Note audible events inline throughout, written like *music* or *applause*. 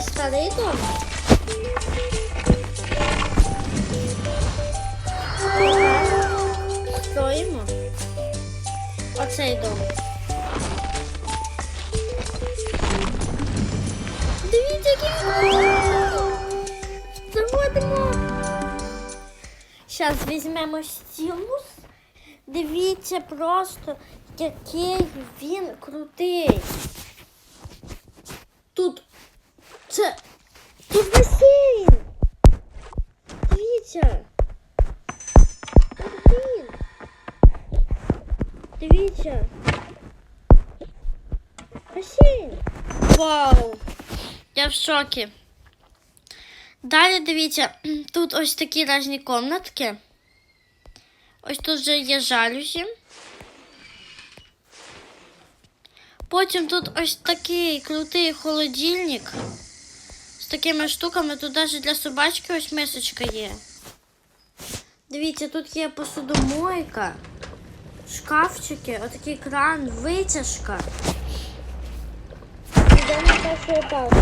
старий дом. Строїмо оцей дом. Дивіться, який він Заходимо. Зараз візьмемо стілус. Дивіться просто, який він крутий. Тут це тут басейн. Дивіться. Він. Дивіться. Басейн. Вау. Я в шокі. Далі дивіться, *clears throat* тут ось такі різні комнатки. Ось тут вже є жалюзі. Потім тут ось такий крутий холодильник такими штуками. Тут навіть для собачки ось мисочка є. Дивіться, тут є посудомойка, шкафчики, отакий кран, витяжка. Йдемо на перший етаж.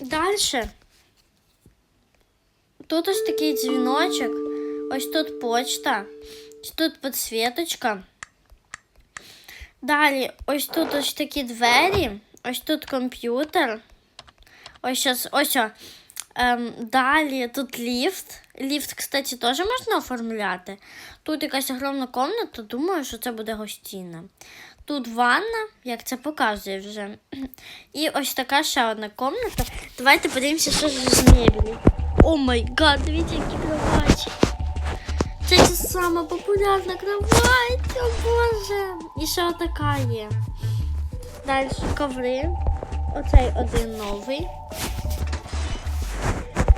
Далі. Тут ось такий дзвіночок, ось тут почта, ось тут підсвіточка. Далі, ось тут ось такі двері, ось тут комп'ютер. Ось щас, ось. о. Ем, далі тут ліфт. Ліфт, кстати, теж можна оформляти. Тут якась огромна комната, думаю, що це буде гостіна. Тут ванна, як це показує вже. *clears throat* І ось така ще одна комната. Давайте подивимося, що ж з мебелі. О май гад, дивіться, які кроваті. Це ця сама популярна кровать, о боже. І ще отака є. Далі коври. Оцей один новий.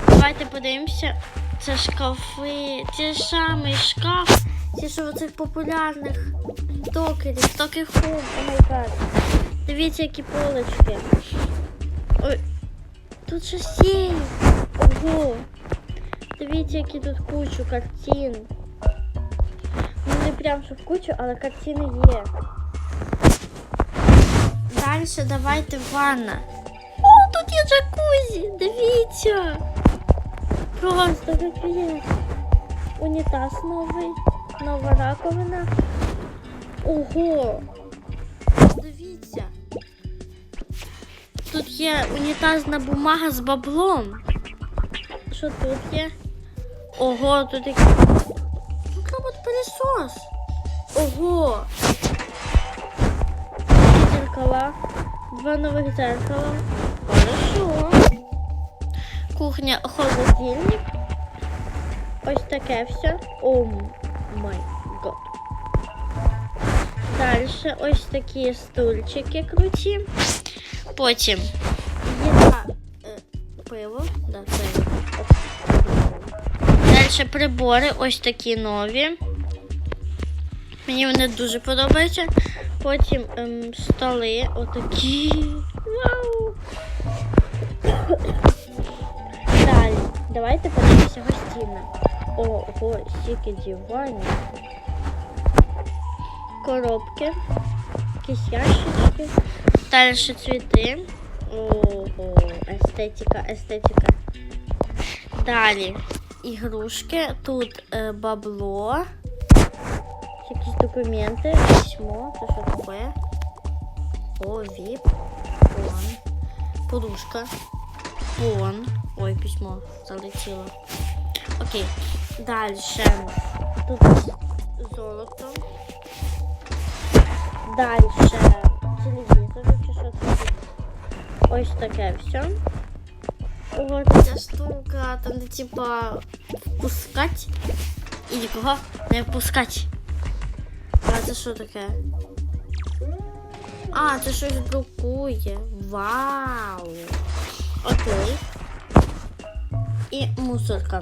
Давайте подивимося. Це шкафи. Це ж самий шкаф. Що в оцих популярних токерів, токи хом. О май гад. Дивіться, які полочки. Ой. Тут щось є. Ого. Дивіться, які тут кучу картин. Не прям що в кучу, але картини є. Далі давайте ванна. О, тут є джакузі. Дивіться. Просто капець. Унітаз новий, нова раковина. Ого. Дивіться. Тут є унітазна бумага з баблом. Що тут є? Ого, тут який Робот. Ого. Зеркала. Два нових зеркала. Хорошо. Кухня, холодильник. Ось таке все. О май год. Далі ось такі стульчики круті. Потім їда е, пиво. Да, це. Далі прибори ось такі нові. Мені вони дуже подобаються. Потім ем, столи отакі. Вау! Далі. Давайте подивимося гостіна. Ого, стільки диванів. Коробки. Якісь ящички. Далі цвіти. Ого, естетика, естетика. Далі ігрушки. Тут е, бабло. Якісь документи, письмо. Це що таке? О, віп. Фон. Подушка. Фон. Ой, письмо залетіло. Окей. Далі. Тут золото. Далі телевізор, чи що тут? Ось таке все. Ось ця штука, там типа впускать і нікого не впускать. Що таке? А, це щось друкує. Вау! Окей. І мусорка.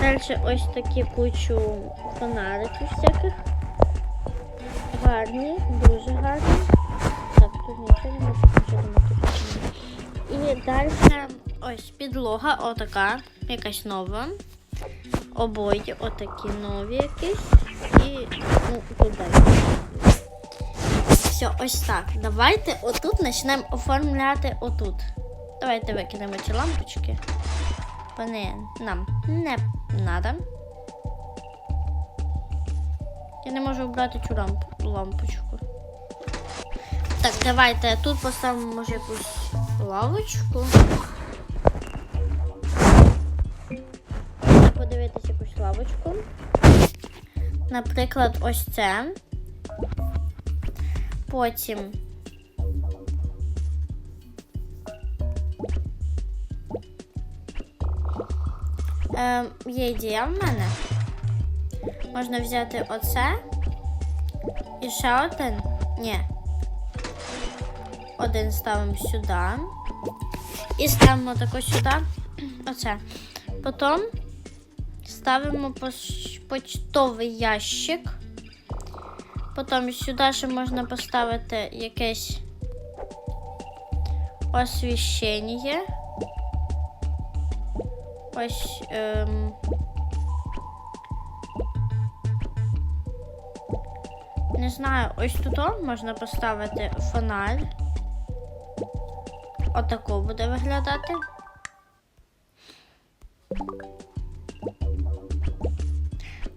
Далі ось такі кучу фонариків всяких. Гарні, дуже гарні. Так, тут нічого нічого немає. І далі ось підлога, отака, якась нова. Обої, отакі нові якісь. І ну, далі. Все, ось так. Давайте отут почнемо оформляти отут. Давайте викинемо ці лампочки. Вони нам не треба. Я не можу обрати цю лампу, лампочку. Так, давайте тут поставимо може якусь лавочку. Подивитися якусь лавочку. Наприклад, ось це. Потім. Е, є ідея в мене. Можна взяти оце. І ще один. Ні. Один ставимо сюди. І ставимо тако сюди. Оце. Потім ставимо поч- почтовий ящик. Потім сюди ще можна поставити якесь освіщення. Ось. Ем... Не знаю, ось тут можна поставити фонарь. Отако буде виглядати.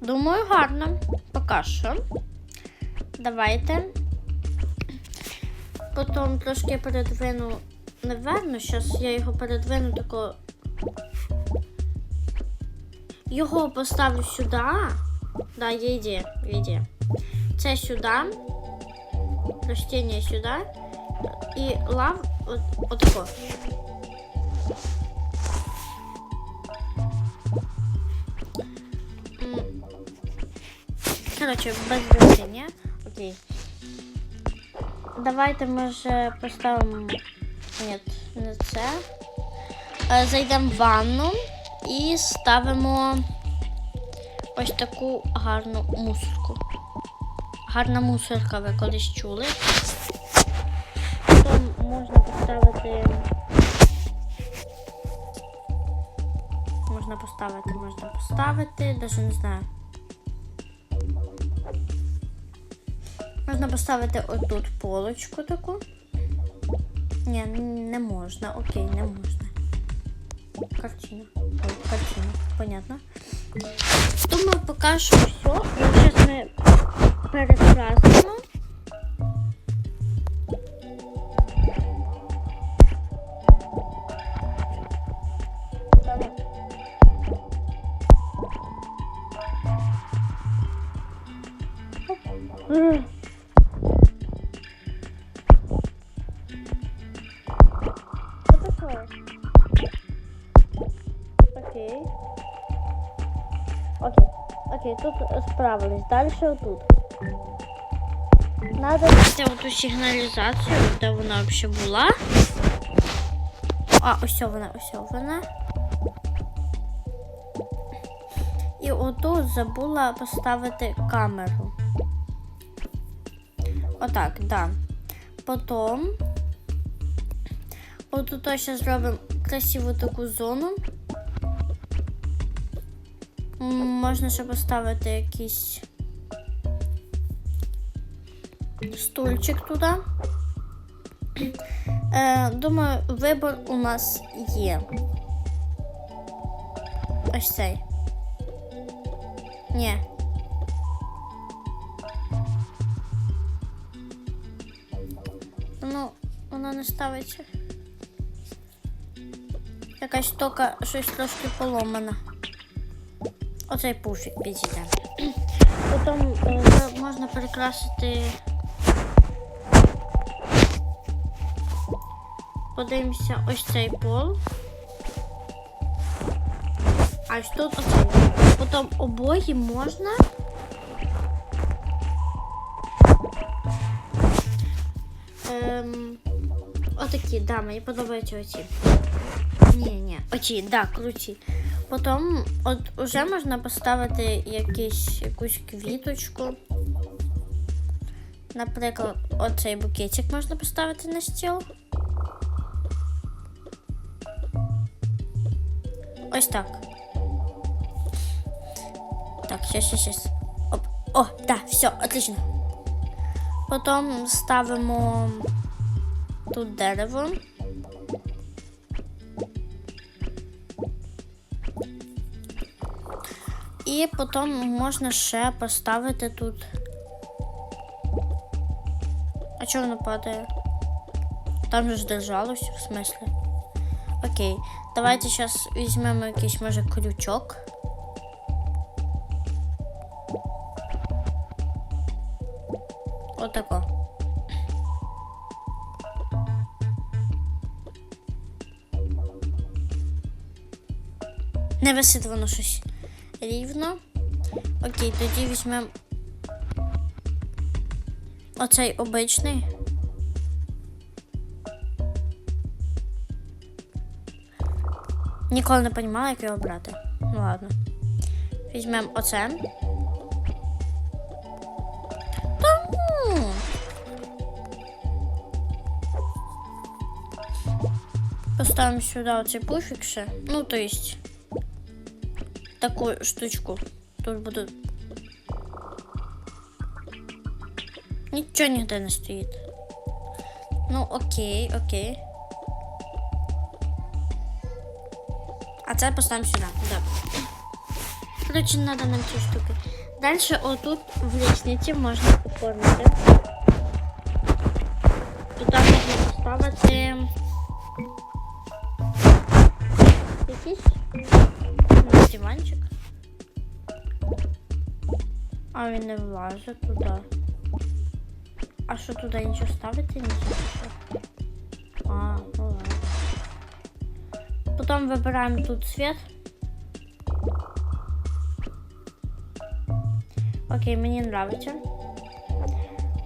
Думаю, гарно. Поки що. Давайте. Потім трошки передвину. Наверно, зараз я його передвину тако. Його поставлю сюди. Да, є ідея, є ідея. Це сюди. Ростіння сюди. І лав от, отако. Коротше, без ростіння. Окей. Давайте може поставимо. Ні, не це. Е, Зайдемо в ванну і ставимо ось таку гарну мусорку. Гарна мусорка, ви колись чули. Потім можна поставити. Можна поставити, можна поставити, навіть не знаю. Можна поставити отут полочку таку. Ні, не можна, окей, не можна. Картина. Ой, картина, понятно. Думаю, поки що все. Зараз ми перекрасимо. Окей. Окей. Окей, тут справились. Дальше тут. Надо оту сигналізацію, де вона взагалі була. А, ось вона, ось вона. І отут забула поставити камеру. Отак, да. Потім. Отут ось зробимо красиву таку зону. Можна ще поставити якийсь стульчик туди. Е, думаю, вибір у нас є. Ось цей. Ні. Ну, воно не ставиться. Якась штука щось трошки поломана. Оцей пуфік підійде. Потім е, можна перекрасити. Подивимося ось цей пол. А ось тут оцей. Потім обої можна. Ем, отакі, да, мені подобаються оці. Оці, да, круті. Потім от уже можна поставити якісь, якусь квіточку. Наприклад, оцей букетик можна поставити на стіл. Ось так. Так, щас, щас, щас. Оп. О, да, все, отлично. Потім ставимо тут дерево. І потім можна ще поставити тут. А чого воно падає? Там же ж держалось, в смислі. Окей. Давайте зараз візьмемо якийсь, може, крючок. Отако. Не висить воно щось рівно. Окей, тоді візьмемо оцей обичний. Ніколи не розуміла, як його брати. Ну ладно. Візьмемо оце. Ну. Поставимо сюди оцей пуфік ще. Ну, то есть таку штучку. Тут буде. Нічого ніде не стоїть. Ну, окей, окей. А це поставимо сюди. Да. Короче, надо нам ці штуки. Дальше отут в лестниці можна оформити. Туди можна поставити А він не влазить туди. А що туди нічого ставити? Нічого. А, ну ладно. Потом выбираем тут цвет. Окей, мені нравится.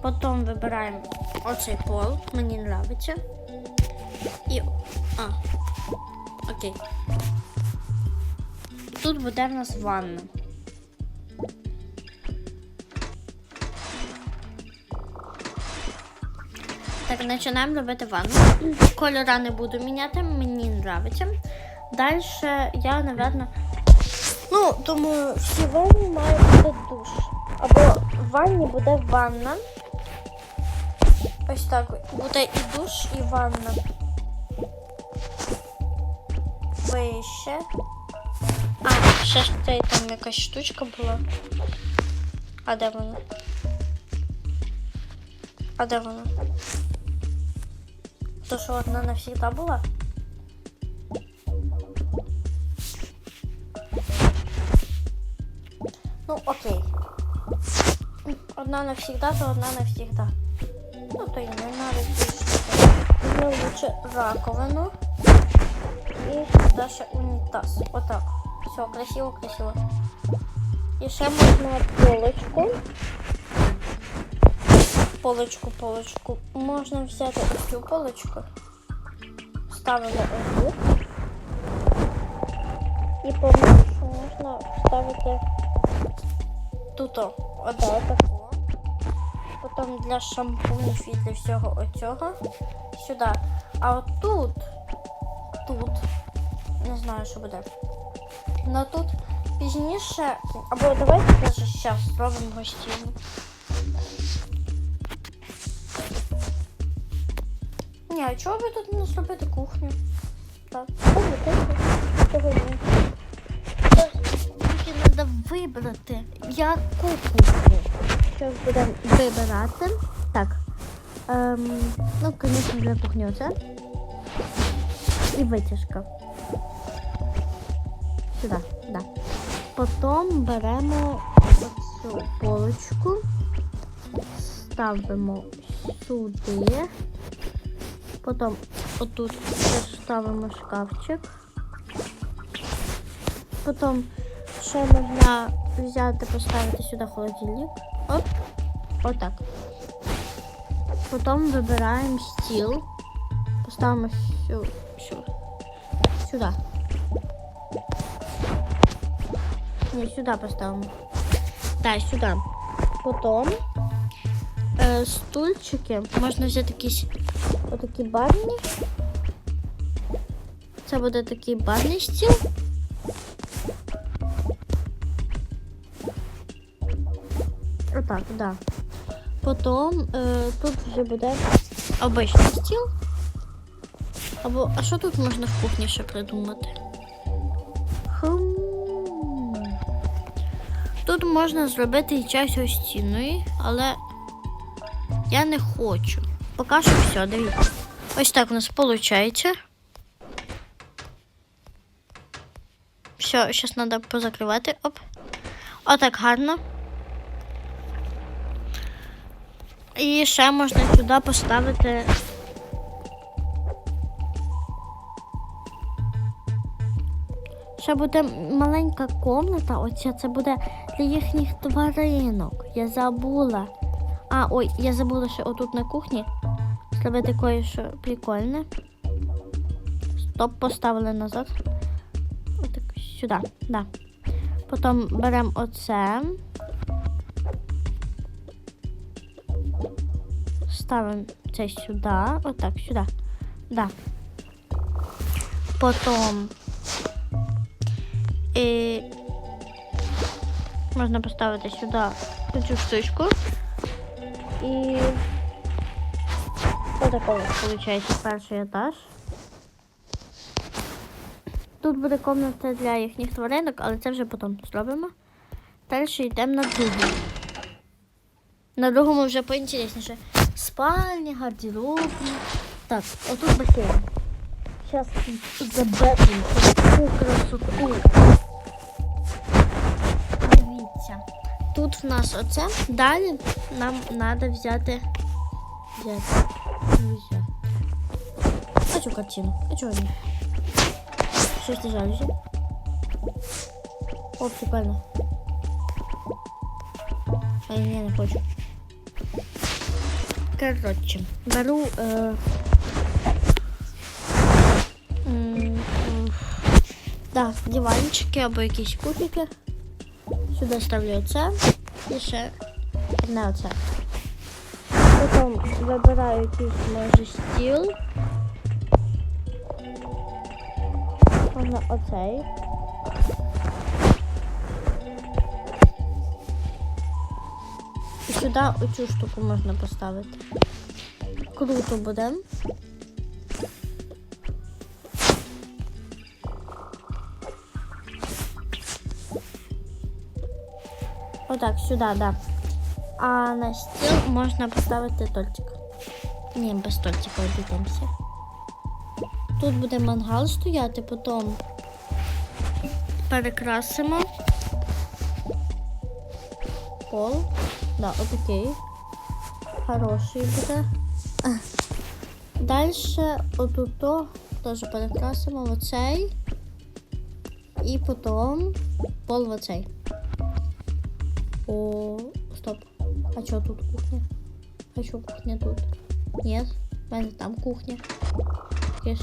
Потом вибираємо оцей пол. Мені нравится. І. А. Окей. Тут буде в нас ванна. Так, починаємо робити ванну. Кольора не буду міняти, мені нравиться. Далі я, напевно, ну, думаю, в цій ванні має бути душ. Або в ванні буде ванна. Ось так. Буде і душ, і ванна. Вище. А, ще ж цей там якась штучка була. А де вона? А де вона? То, що одна навсегда була? Ну, окей. Одна навсегда, то одна навсегда. Ну, то і не надо Візьмемо лучше раковину. І сюди ще унітаз. Отак. Все, красиво, красиво. І ще можна полочку. Полочку, полочку. Можна взяти цю полочку. Ставимо ось. І що можна вставити тут о, таку. Потім для шампунів і для всього оцього сюди. А от тут, не знаю, що буде. Но тут пізніше, або давайте даже зараз зробимо гостину. А чого ви тут не зробити кухню? Так, кухню, кухню. Чого ні? Тільки треба вибрати, яку кухню. Зараз будемо вибирати. Так. Ем, ну, звісно, для кухні оце. І витяжка. Сюди, да. Потім беремо оцю полочку, ставимо сюди. Потім отут ставимо шкафчик. Потім ще можна взяти, поставити сюди холодильник. Оп. Отак. Потім вибираємо стіл. Поставимо сю, сю, сюди. Ні, сюди поставимо. Так, сюди. Потім е, стульчики. Можна взяти якісь отакі барні. Це буде такий барний стіл. Отак, да. Потім е, тут вже буде обичний стіл. Або, а що тут можна в кухні ще придумати? Хм. Тут можна зробити і часть гостиної, але я не хочу. Поки що все, дивіться. Ось так у нас виходить. Все, зараз треба позакривати. Оп. Отак гарно. І ще можна сюди поставити. Ще буде маленька комната, оця це буде для їхніх тваринок. Я забула. А, ой, я забула, що отут на кухні зробити кое-що прикольне. Стоп, поставили назад. Отак сюди, да. Потім беремо оце. Ставимо це сюди. Отак, сюди. Да. Потім і можна поставити сюди цю штучку. І отакого виходить перший етаж. Тут буде комната для їхніх тваринок, але це вже потім зробимо. Далі йдемо на другу. На другому вже поінтересніше. Спальня, гардеробні. Так, отут басейн. Зараз заберемо таку красоту. Дивіться. Тут в нас оце. Далі нам треба взяти. Взяти. Ну, взяти. А цю картину? А чого ні? Щось ти жалюзі? О, прикольно. А я не хочу. Коротше, беру. Е... м, м, Да, диванчики або якісь кубики. Сюди ставлю оце і ще одне оце. Потім вибираю якийсь може стіл. Оцей. І сюди оцю штуку можна поставити. Круто буде. Отак, сюди, да. А на стіл можна поставити тортик. Ні, без тортика обійдемося. Тут буде мангал стояти, потім перекрасимо. Пол. Да, отакий. Хороший буде. Далі отуто теж перекрасимо в оцей. І потім пол в оцей. О, стоп. А что тут кухня? А что кухня тут? Нет, в там кухня. Киш.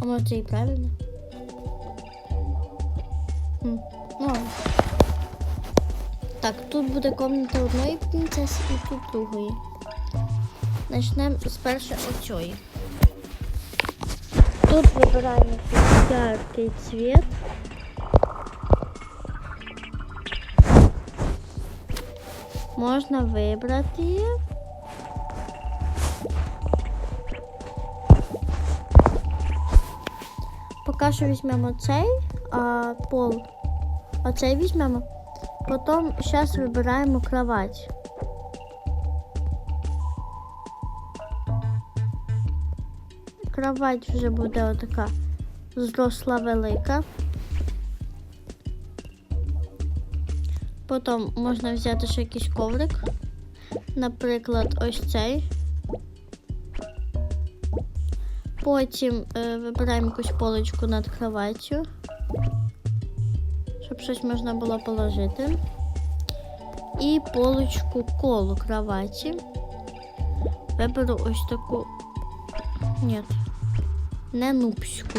А може це і правильно? Хм. Ну. Так, тут буде комната одної принцеси і тут другої. Начнемо з першої оцьої. Тут вибираємо яркий цвет. Можна вибрати. Поки що візьмемо цей, а пол. Оцей візьмемо. Потім зараз вибираємо кровать. Кровать вже буде отака зросла велика. Потім можна взяти ще якийсь коврик. Наприклад, ось цей. Потім е, вибираємо якусь поличку над кроваттю, щоб щось можна було положити. І поличку коло кроваті. Виберу ось таку. Ні, не нупську.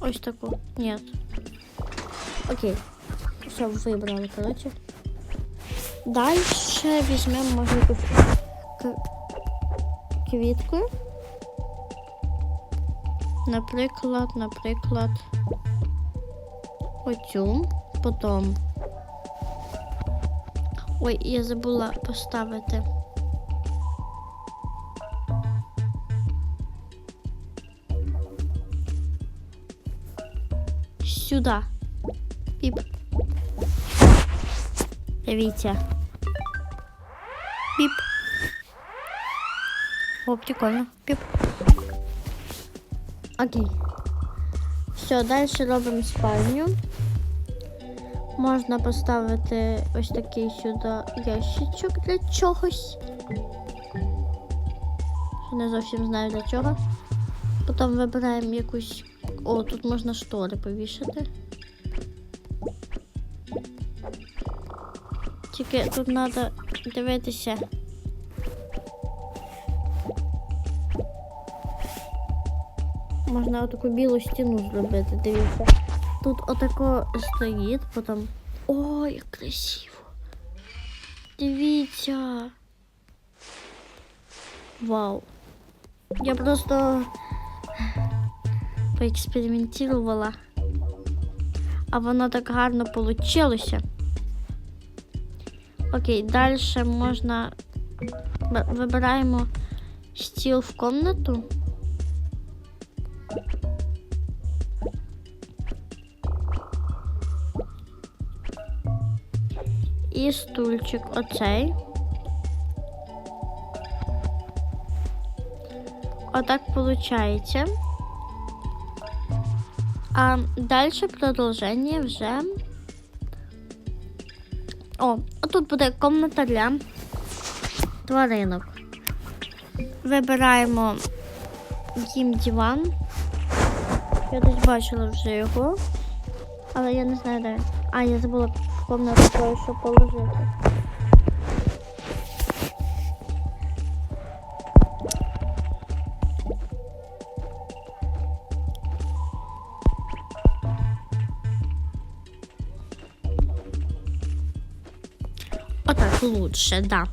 Ось таку. Ні. Окей. все вибрали, коротше. Далі візьмемо може квітку. Наприклад, наприклад, оцю, потім. Ой, я забула поставити. Сюди. Дивіться. Піп. О, прикольно. Піп. Окей. Все, далі робимо спальню. Можна поставити ось такий сюди ящичок для чогось. Не зовсім знаю для чого. Потім вибираємо якусь. О, тут можна штори повішати. Тільки тут треба дивитися. Можна отаку білу стіну зробити, дивіться. Тут отако стоїть, потім. Ой, як красиво. Дивіться. Вау. Я просто поекспериментувала. А воно так гарно получилося. Окей, далі можна вибираємо стіл в комнату. І стульчик оцей. Отак виходить. А далі продовження вже. О, тут буде комната для тваринок. Вибираємо їм диван. Я десь бачила вже його. Але я не знаю, де. А, я забула в комнату кое-що положити. Лучше, да.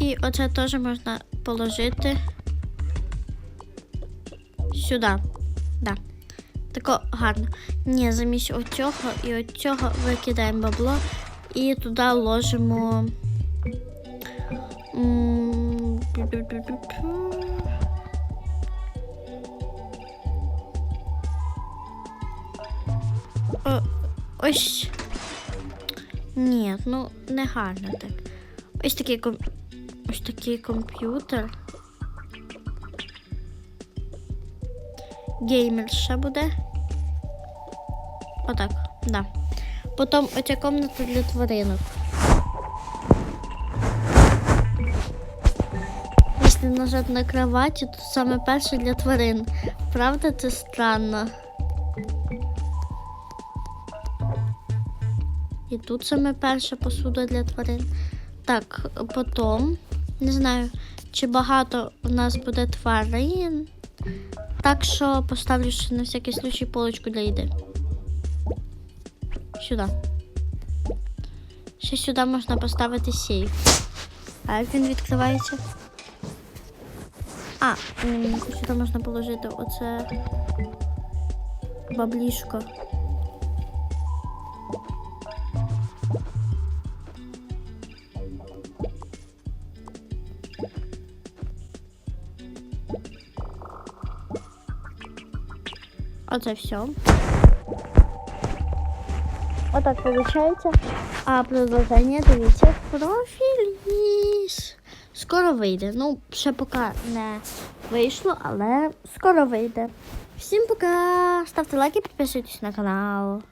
І оце теж можна положити сюди. Да. Тако гарно. Ні, замість оцього і оцього викидаємо бабло і туди ложимо. Ось. Ні, ну не гарно так. Ось такий ком... ось такий комп'ютер. Геймер ще буде. Отак, да. Потім оця комната для тваринок. Якщо нажати на кроваті, то саме перше для тварин. Правда, це странно. Тут саме перша посуда для тварин. Так, потім, не знаю, чи багато у нас буде тварин. Так що поставлю ще на всякий случай полочку для їди. Сюди. Ще сюди можна поставити сейф. А як він відкривається? А, сюди можна положити оце баблішко. Оце все. Отак виходить. А продовження дивіться профіліс. Скоро вийде. Ну, ще поки не вийшло, але скоро вийде. Всім пока! Ставте лайки, підписуйтесь на канал.